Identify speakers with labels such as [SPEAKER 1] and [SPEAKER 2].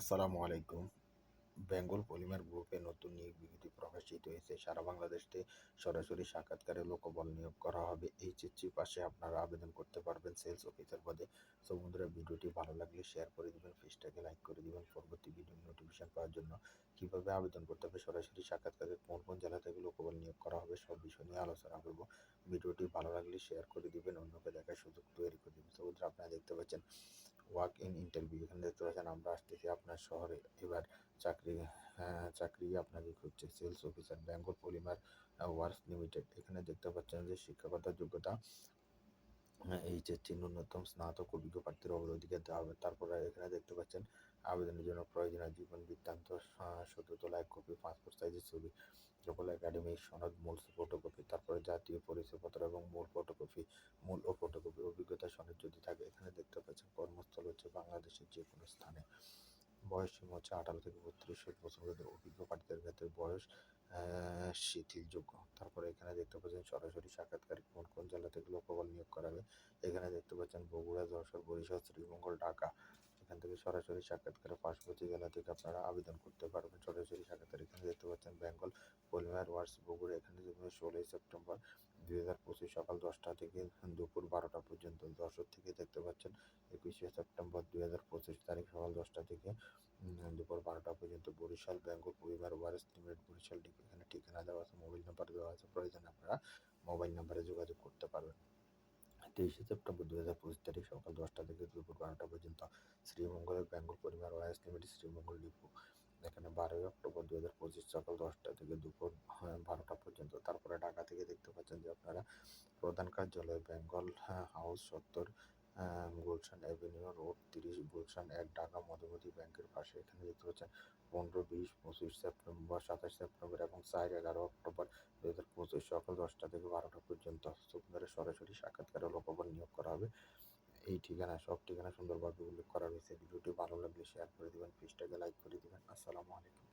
[SPEAKER 1] আসসালামু আলাইকুম। বেঙ্গল পলিমার গ্রুপে নতুন নিয়োগ বিজ্ঞপ্তি প্রকাশিত হয়েছে। সারা বাংলাদেশে সরাসরি সাক্ষাৎকারে লোকবল নিয়োগ করা হবে। এই এইচএসসি পাশে আপনারা আবেদন করতে পারবেন সেলস অফিসার পদে। সো বন্ধুরা, ভিডিওটি ভালো লাগলে শেয়ার করে দিবেন, পেজটাকে লাইক করে দিবেন। পরবর্তী ভিডিও নোটিফিকেশন পাওয়ার জন্য কীভাবে আবেদন করতে হবে সরাসরি সাক্ষাৎকারে কোন কোন জেলা থেকে লোকবল নিয়োগ করা হবে সব বিষয় নিয়ে আলোচনা করব। ভিডিওটি ভালো লাগলে শেয়ার করে দিবেন, অন্যকে দেখার সুযোগ তৈরি করে দিবেন। সো বন্ধুরা, আপনারা দেখতে পাচ্ছেন ওয়াক ইন ইন্টারভিউ এখানে দেখতে পাচ্ছেন আমরা আসতেছি আপনার শহরে। এবার চাকরি হ্যাঁ, চাকরি আপনাকে খুঁজছে sales officer Bengal polymer works limited এখানে দেখতে পাচ্ছেন যে শিক্ষাগত যোগ্যতা এইচএসসি ন্যূনতম স্নাতক অভিজ্ঞ প্রার্থীর অগ্রাধিকার দেওয়া হবে। তারপরে এখানে দেখতে পাচ্ছেন আবেদনের জন্য প্রয়োজনীয় জীবন বৃত্তান্ত সদ্য তোলা এক কপি পাসপোর্ট সাইজের ছবি সকল একাডেমিক সনদ মূল ফটোকপি তারপরে জাতীয় পরিচয়পত্র এবং মূল ফটোকপি মূল ও ফটোকপি অভিজ্ঞতা সনদ যদি থাকে এখানে দেখতে পাচ্ছেন কর্মস্থল হচ্ছে বাংলাদেশের যে কোনো স্থানে। বয়স সীমা হচ্ছে আঠারো থেকে বত্রিশ বছর অভিজ্ঞ প্রার্থীদের ক্ষেত্রে বয়স শিথিলযোগ্য। তারপরে এখানে দেখতে পাচ্ছেন সরাসরি সাক্ষাৎকার কোন কোন জেলা থেকে লোকবল নিয়োগ করা হবে? এখানে দেখতে পাচ্ছেন বগুড়া, যশোর, বরিশাল, শ্রীমঙ্গল, ঢাকা। এখান থেকে সরাসরি সাক্ষাৎকারে পার্শ্ববর্তী জেলা থেকে আপনারা আবেদন করতে পারবেন। সরাসরি সাক্ষাৎকার এখানে দেখতে পাচ্ছেন বেঙ্গল পলিমার ওয়ার্স বগুড়া এখানে ষোলোই সেপ্টেম্বর দুই হাজার পঁচিশ সকাল দশটা থেকে দুপুর বারোটা পর্যন্ত যশোর থেকে দেখতে পাচ্ছেন। একুশে সেপ্টেম্বর দুই হাজার পঁচিশ তারিখ সকাল দশটা থেকে দুপুর বারোটা পর্যন্ত বরিশাল, বেঙ্গল পরিবার ওয়ারেস লিমিটেড বরিশাল এখানে ঠিকানা দেওয়া আছে মোবাইল নাম্বার দেওয়া আছে। প্রয়োজন আপনারা মোবাইল নাম্বারে যোগাযোগ করতে পারবেন। তেইশে সেপ্টেম্বর দু হাজার পঁচিশ তারিখ সকাল দশটা থেকে দুপুর বারোটা পর্যন্ত শ্রীমঙ্গলের বেঙ্গল পরিবার ওয়ারেস লিমিটেড শ্রীমঙ্গল ডিপো এখানে বারোই অক্টোবর দু হাজার পঁচিশ সকাল দশটা থেকে দুপুর হ্যাঁ, বারোটা পর্যন্ত। তারপরে ঢাকা থেকে দেখতে পাচ্ছেন যে আপনারা প্রধান কার্যালয় বেঙ্গল হাউস সত্তর গুলশান অ্যাভিনিউ রোড তিরিশ গুলশান এক ঢাকা মধুমতি ব্যাংকের পাশে এখানে দেখতে পাচ্ছেন পনেরো বিশ পঁচিশ সেপ্টেম্বর সাতাশ সেপ্টেম্বর এবং চার এগারো অক্টোবর দু হাজার পঁচিশ সকাল দশটা থেকে বারোটা পর্যন্ত সুন্দরের সরাসরি সাক্ষাৎকারে লোকবল নিয়োগ করা হবে। এই ঠিকানা সব ঠিকানা সুন্দরভাবে উল্লেখ করা রয়েছে। শেয়ার করে দেবেন পেজটাকে লাইক করে দেবেন। আসসালামু আলাইকুম।